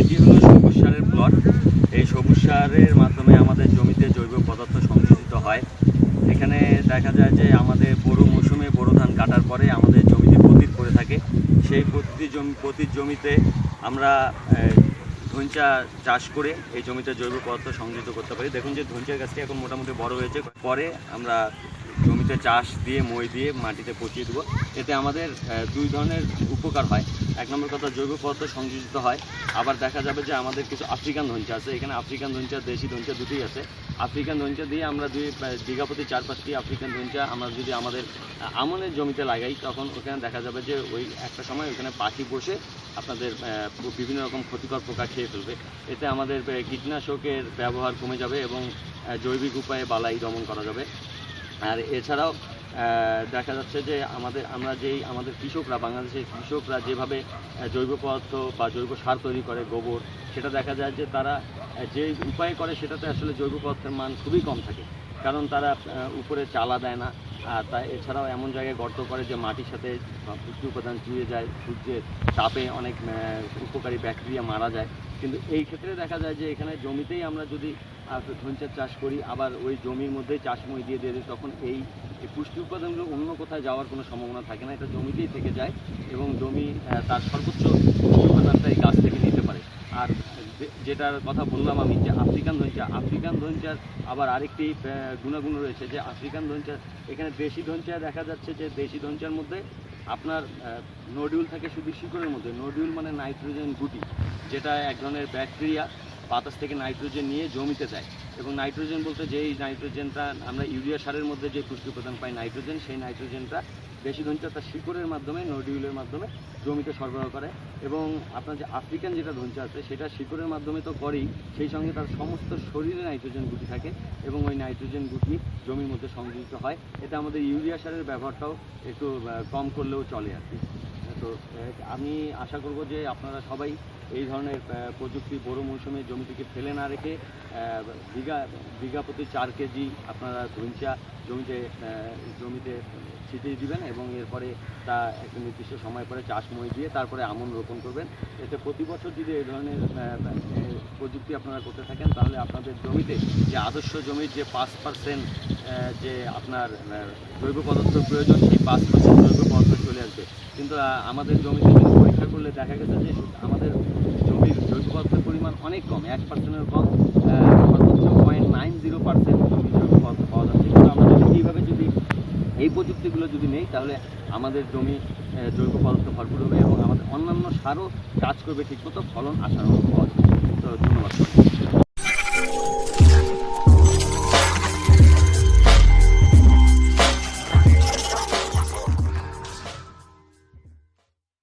এটি হলো সবুজ সারের প্লট। এই সবুজ সারের মাধ্যমে আমাদের জমিতে জৈব পদার্থ সংযোজিত হয়। এখানে দেখা যায় যে আমাদের বড়ো মৌসুমে বোরো ধান কাটার পরে আমাদের জমিতে পতিত করে থাকে। সেই প্রতি জমি পতিত জমিতে আমরা ধইঞ্চা চাষ করে এই জমিতে জৈব পদার্থ সংযোজিত করতে পারি। দেখুন যে ধইঞ্চার গাছটি এখন মোটামুটি বড় হয়েছে। পরে আমরা জমিতে চাষ দিয়ে, মই দিয়ে মাটিতে পচিয়ে দেবো। এতে আমাদের দুই ধরনের উপকার হয়। এক নম্বর কথা, জৈব পদার্থ সংযোজিত হয়। আবার দেখা যাবে যে আমাদের কিছু আফ্রিকান ধঞ্চা আছে। এখানে আফ্রিকান ধঞ্চা দেশি ধঞ্চা দুটোই আছে। আফ্রিকান ধঞ্চা দিয়ে আমরা দুই প্রায় বিঘা প্রতি চার পাঁচটি আফ্রিকান ধঞ্চা আমরা যদি আমাদের আমনের জমিতে লাগাই, তখন ওখানে দেখা যাবে যে ওই একটা সময় ওখানে পাখি বসে আপনাদের বিভিন্ন রকম ক্ষতিকর পোকা খেয়ে ফেলবে। এতে আমাদের কীটনাশকের ব্যবহার কমে যাবে এবং জৈবিক উপায়ে বালাই দমন করা যাবে। আর এছাড়াও দেখা যাচ্ছে যে আমাদের, আমরা যেই, আমাদের কৃষকরা, বাংলাদেশের কৃষকরা যেভাবে জৈব পদার্থ বা জৈব সার তৈরি করে, গোবর, সেটা দেখা যায় যে তারা যে উপায় করে সেটাতে আসলে জৈব পদার্থের মান খুবই কম থাকে। কারণ তারা উপরে চালা দেয় না। আর তা, এছাড়াও এমন জায়গায় গর্ত করে যে মাটির সাথে পুষ্টি উপাদান চুয়ে যায়, সূর্যের তাপে অনেক উপকারী ব্যাকটেরিয়া মারা যায়। কিন্তু এই ক্ষেত্রে দেখা যায় যে এখানে জমিতেই আমরা যদি ধনচার চাষ করি, আবার ওই জমির মধ্যেই চাষময় দিয়ে দিয়ে দিই, তখন এই পুষ্টি উপাদানগুলো অন্য কোথায় যাওয়ার কোনো সম্ভাবনা থাকে না, এটা জমিতেই থেকে যায় এবং জমি তার সর্বোচ্চ পুষ্টি উপাদানটা এই গাছ থেকে নিতে পারে। আর যেটার কথা বললাম আমি, যে আফ্রিকান ধঞ্চা আফ্রিকান ধনচার আবার আরেকটি গুণাগুণ রয়েছে যে আফ্রিকান ধঞ্চা এখানে দেশি ধঞ্চা দেখা যাচ্ছে যে দেশি ধনচার মধ্যে আপনার নডিউল থাকে শুধু শিকড়ের মধ্যে নডিউল মানে নাইট্রোজেন গুটি যেটা এক ধরনের ব্যাকটেরিয়া বাতাস থেকে নাইট্রোজেন নিয়ে জমিতে যায় এবং নাইট্রোজেন বলতে যেই নাইট্রোজেনটা আমরা ইউরিয়া সারের মধ্যে যে পুষ্টি উপাদান পাই নাইট্রোজেন, সেই নাইট্রোজেনটা বেশি ধঞ্চা তার শিকড়ের মাধ্যমে, নডিউলের মাধ্যমে জমিতে সরবরাহ করে এবং আপনার যে আফ্রিকান যেটা ধঞ্চা আছে সেটা শিকড়ের মাধ্যমে তো করেই, সেই সঙ্গে তার সমস্ত শরীরে নাইট্রোজেন গুটি থাকে এবং ওই নাইট্রোজেন গুটি জমির মধ্যে সংযোজিত হয়। এতে আমাদের ইউরিয়া সারের ব্যবহারটাও একটু কম করলেও চলে আর কি। তো আমি আশা করব যে আপনারা সবাই এই ধরনের প্রযুক্তি বড় মৌসুমে জমিটিকে ফেলে না রেখে বিঘা বিঘা প্রতি চার কেজি আপনারা ধইঞ্চা জমিতে জমিতে ছিটিয়ে দিবেন এবং এরপরে তা একটা নির্দিষ্ট সময় পরে চাষ মই দিয়ে তারপরে আমন রোপণ করবেন। এতে প্রতি বছর যদি এই ধরনের প্রযুক্তি আপনারা করতে থাকেন, তাহলে আপনাদের জমিতে যে আদর্শ জমির যে পাঁচ পার্সেন্ট যে আপনার জৈব পদার্থ প্রয়োজন, সেই পাঁচ পার্সেন্ট জৈব পদার্থ চলে আসবে। কিন্তু আমাদের জমিতে পরীক্ষা করলে দেখা গেছে যে, আমাদের জমির জৈব পদার্থের পরিমাণ অনেক কম, এক পার্সেন্টের কম সর্বোচ্চ পয়েন্ট নাইন জিরো পার্সেন্ট জৈব পদার্থ পাওয়া যাচ্ছে। কিন্তু আমরা যদি এইভাবে যদি এই প্রযুক্তিগুলো যদি নেই, তাহলে আমাদের জমি জৈব পদার্থ ভরপুর হবে এবং আমাদের অন্যান্য সারও কাজ করবে ঠিক মতো ফলন আশানুরূপ পাওয়া যাবে তো ধন্যবাদ